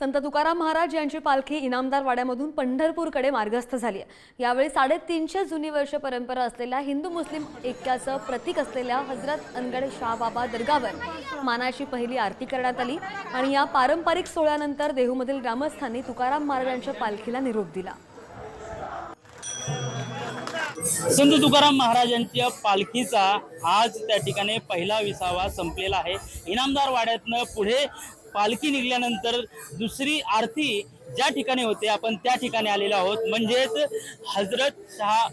संत तुकाराम महाराज यांची पालखी इनामदार वाड्यामधून पंढरपूरकडे मार्गस्थ झाली आहे. यावेळी साडेतीनशे जुनी वर्ष परंपरा असलेल्या हिंदू मुस्लिम ऐक्याचं प्रतीक असलेल्या हजरत अनगड शाहबाबा दर्गावर मानाची पहिली आरती करण्यात आली आणि या पारंपरिक सोहळ्यानंतर देहूमधील ग्रामस्थांनी तुकाराम महाराजांच्या पालखीला निरोप दिला. संत तुकाराम महाराजांच्या पालखीचा आज त्या ठिकाणी पहिला विसावा संपलेला आहे. इनामदार वाड्यातनं पुढे पालखी निघाल्यानंतर दुसरी आरती ज्या ठिकाणी होते आपण त्या ठिकाणी आलेलो आहोत. म्हणजेच हजरत शहा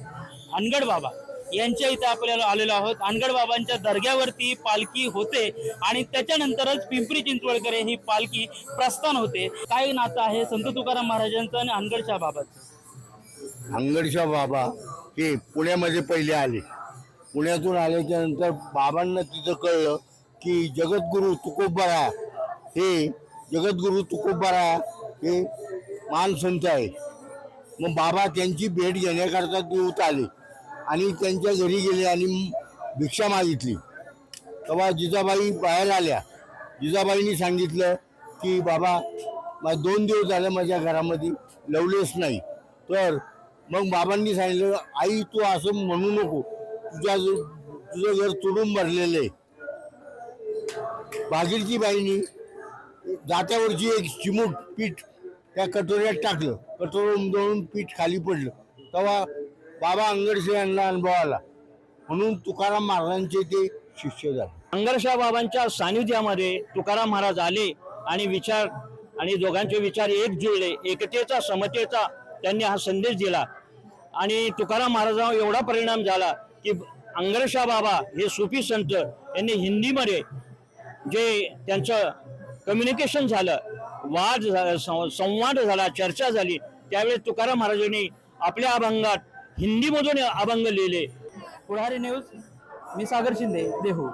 अनगड बाबा यांच्या इथे आपल्याला आलेलो आहोत. अनगड बाबांच्या दर्ग्यावरती पालखी होते आणि त्याच्यानंतरच पिंपरी चिंचवडकर ही पालखी प्रस्थान होते. काय नातं आहे संत तुकाराम महाराजांचं आणि अनगडशा बाबाचं? अंगडशा बाबा हे पुण्यामध्ये पहिले आले. पुण्यातून आल्याच्यानंतर बाबांना तिथं कळलं की जगद्गुरू तुकोबारा हे जगद्गुरू तुकोबारा हे मानसंत आहे. मग बाबा त्यांची भेट घेण्याकरता देऊत आले आणि त्यांच्या घरी गेले आणि भिक्षा मागितली. तेव्हा जिजाबाई बाहेर आल्या. जिजाबाईंनी सांगितलं की बाबा मा- दोन दिवस झाले माझ्या घरामध्ये लवलेच नाही. तर मग बाबांनी सांगितलं आई तू असं म्हणू नको. तुझ्या तुझं घर तुडून भरलेलं आहे. भागीरची बाईंनी जात्यावरची एक चिमूट पीठ त्या कटोऱ्यात टाकलं कटोऱ्यात दळून पीठ खाली पडलं तेव्हा बाबा अंगडसे यांना अनुभव आला. म्हणून तुकाराम महाराजांचे ते शिष्य झाले. अंगरशा बाबांच्या सानिध्यामध्ये तुकाराम महाराज आले आणि विचार आणि दोघांचे विचार एक जुळले एकतेचा समतेचा त्यांनी हा संदेश दिला. आणि तुकाराम महाराजांवर एवढा परिणाम झाला की अंगरशा बाबा हे सुफी संत यांनी हिंदीमध्ये जे त्यांचं कम्युनिकेशन झालं वाद सं- संवाद झाला चर्चा झाली त्यावेळेस तुकाराम महाराजांनी आपल्या अभंगात हिंदीमधून अभंग लिहिले. पुढारी न्यूज मी सागर शिंदे देहू.